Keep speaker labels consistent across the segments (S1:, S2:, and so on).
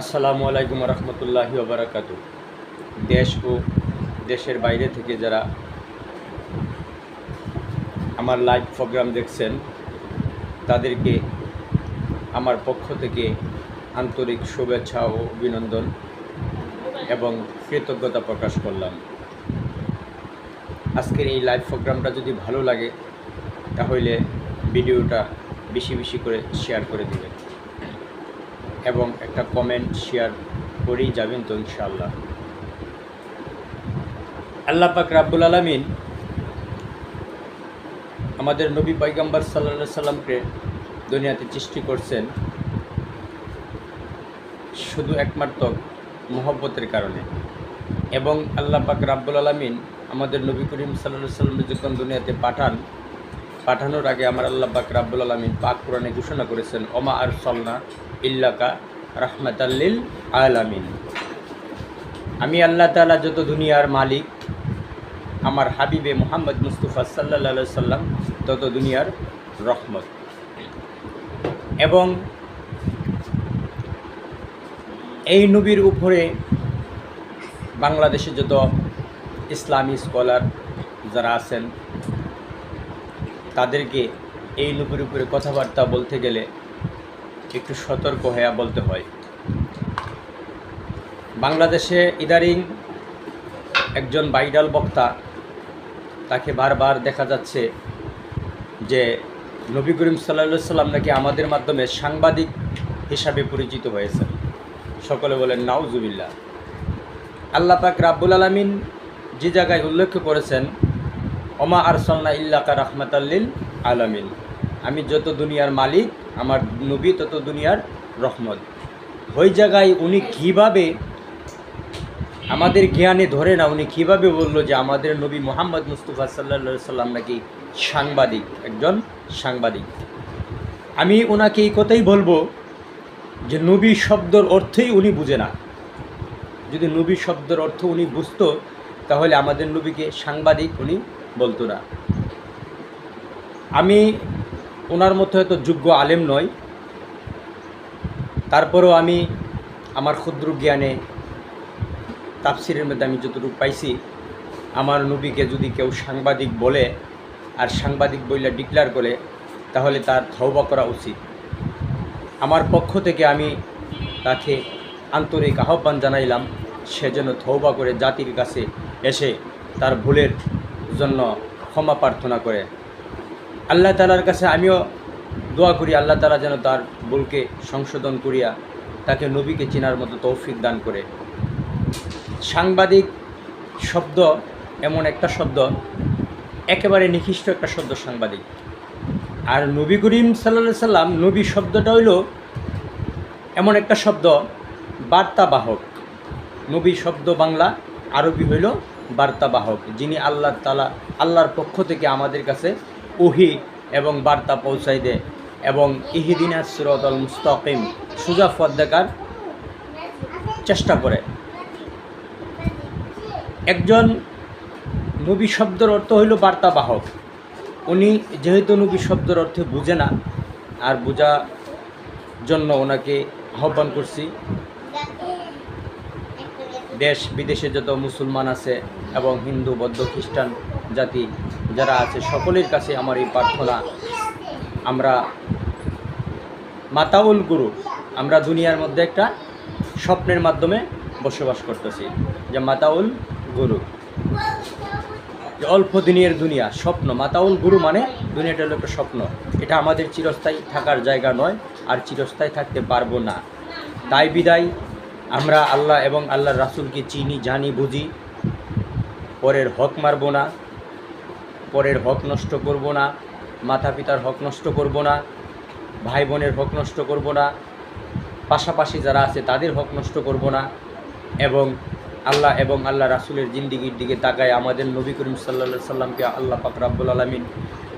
S1: আসসালামু আলাইকুম রহমতুল্লাহি ওবরাকাত। দেশ ও দেশের বাইরে থেকে যারা আমার লাইভ প্রোগ্রাম দেখছেন, তাদেরকে আমার পক্ষ থেকে আন্তরিক শুভেচ্ছা ও অভিনন্দন এবং কৃতজ্ঞতা প্রকাশ করলাম। আজকের এই লাইভ প্রোগ্রামটা যদি ভালো লাগে, তাহলে ভিডিওটা বেশি বেশি করে শেয়ার করে দেবেন। এবং একটা কমেন্ট শেয়ার করেই যাবেন তো ইনশাআল্লাহ। আল্লাহ পাক রাব্বুল আলমিন আমাদের নবী পৈগম্বর সাল্লা সাল্লামকে দুনিয়াতে সৃষ্টি করছেন শুধু একমাত্র মহব্বতের কারণে। এবং আল্লাহ পাক রাব্বুল আলমিন আমাদের নবী করিম সাল্লা সাল্লামকে যখন দুনিয়াতে পাঠান পাঠানোর আগে আমার আল্লাহ পাক রাব্বুল আলমিন পাক কোরআনে ঘোষণা করেছেন, ওমা আর সলনা ইল্লাকা রাহমাতাল্লিল আলামিন। আমি আল্লাহ তালা যত দুনিয়ার মালিক, আমার হাবিবে মোহাম্মদ মুস্তফা সাল্লা সাল্লাম তত দুনিয়ার রহমত। এবং এই নবীর উপরে বাংলাদেশে যত ইসলামী স্কলার যারা আছেন তাদেরকে এই নবীর উপরে কথাবার্তা বলতে গেলে একটু সতর্ক হয়ে বলতে হয়। বাংলাদেশে ইদারিং একজন ভাইরাল বক্তা তাকে বারবার দেখা যাচ্ছে যে নবী করিম সাল্লা সাল্লাম নাকি আমাদের মাধ্যমে সাংবাদিক হিসাবে পরিচিত হয়েছেন। সকলে বলেন নাউজুবিল্লা আল্লাহ পাক রাব্বুল আলমিন যে জায়গায় উল্লেখ করেছেন ওমা আরসল্লা ইল্লাকা রহমতাল্লিল আলামিন। আমি যত দুনিয়ার মালিক, আমার নবী তত দুনিয়ার রহমত। ওই জায়গায় উনি কীভাবে আমাদের জ্ঞানে ধরে না, উনি কীভাবে বলল যে আমাদের নবী মোহাম্মদ মুস্তফা সাল্লা সাল্লাম নাকি সাংবাদিক, একজন সাংবাদিক। আমি ওনাকে এই কথাই বলব যে নবী শব্দর অর্থই উনি বুঝে না। যদি নবী শব্দের অর্থ উনি বুঝতো তাহলে আমাদের নবীকে সাংবাদিক উনি বলতো না। আমি ওনার মতো হয়তো যোগ্য আলেম নয় তারপরেও আমি আমার ক্ষুদ্র জ্ঞানে, তাফসিরের মধ্যে আমি যতটুকু পাইছি, আমার নবীকে যদি কেউ সাংবাদিক বলে আর সাংবাদিক বইলে ডিক্লেয়ার করে, তাহলে তার থৌবা করা উচিত। আমার পক্ষ থেকে আমি তাকে আন্তরিক আহ্বান জানাইলাম, সে যেন থৌবা করে জাতির কাছে এসে তার ভুলের জন্য ক্ষমা প্রার্থনা করে। আল্লাহ তালার কাছে আমিও দোয়া করি, আল্লাহ তালা যেন তার ভুলকে সংশোধন করিয়া তাকে নবীকে চেনার মতো তৌফিক দান করে। সাংবাদিক শব্দ এমন একটা শব্দ, একেবারে নিকৃষ্ট একটা শব্দ সাংবাদিক। আর নবী করিম সাল্লা সাল্লাম, নবী শব্দটা হইল এমন একটা শব্দ, বার্তাবাহক। নবী শব্দ বাংলা, আরবি হইল বার্তাবাহক, যিনি আল্লাহ তালা আল্লাহর পক্ষ থেকে আমাদের কাছে ওহি এবং বার্তা পৌঁছাই দেয়। এবং ইহিদিনা সিরতল মুস্তাকিম, সুজা দেখার চেষ্টা করে। একজন নবী শব্দের অর্থ হইল বার্তাবাহক। উনি যেহেতু নবী শব্দের অর্থে বুঝে না, আর বোঝা জন্য ওনাকে আহ্বান করছি দেশ বিদেশে যত মুসলমান আছে এবং হিন্দু, বৌদ্ধ, খ্রিস্টান জাতি যারা আছে, সকলের কাছে আমার এই প্রার্থনা। আমরা মাতাউল গুরু, আমরা দুনিয়ার মধ্যে একটা স্বপ্নের মাধ্যমে বসবাস করতেছি, যে মাতাউল গুরু। অল্প দিনের দুনিয়া, স্বপ্ন। মাতাউল গুরু মানে দুনিয়াটা হলো একটা স্বপ্ন। এটা আমাদের চিরস্থায়ী থাকার জায়গা নয়, আর চিরস্থায়ী থাকতে পারব না। তাই বিদায়। আমরা আল্লাহ এবং আল্লাহর রাসুলকে চিনি, জানি, বুঝি। পরের হক মারব না। পরের হক নষ্ট করব না। মাতা পিতার হক নষ্ট করব না। ভাই বোনের হক নষ্ট করব না। পাশাপাশি যারা আছে, তাদের হক নষ্ট করব না। এবং আল্লাহ এবং আল্লাহ রাসুলের জিন্দিগির দিকে তাকায় আমাদের নবী করিম সাল্লা সাল্লামকে আল্লাহ পাক রাব্বুল আলমিন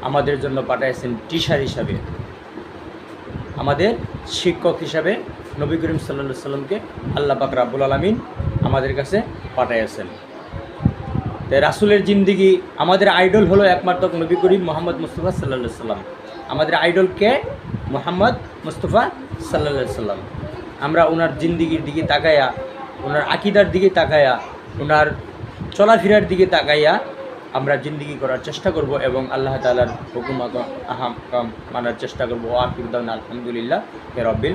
S1: আমাদের জন্য পাঠাইছেন টিচার হিসাবে। আমাদের শিক্ষক হিসাবে নবী করিম সাল্লা সাল্লামকে আল্লাহ পাক রাব্বুল আলমিন আমাদের কাছে পাঠাইয়াছেন তাই রাসুলের জিন্দিগি আমাদের আইডল হলো একমাত্র নবী করিম মোহাম্মদ মুস্তফা সাল্লা সাল্লাম। আমাদের আইডল কে? মোহাম্মদ মুস্তফা সাল্লা সাল্লাম। আমরা ওনার জিন্দিগির দিকে তাকাইয়া ওনার আকিদার দিকে তাকাইয়া ওনার চলাফেরার দিকে তাকাইয়া আমরা জিন্দিগি করার চেষ্টা করব এবং আল্লাহ তালার হুকুম আহাম মানার চেষ্টা করব। আকিবদান আলহামদুলিল্লাহ রব্বিল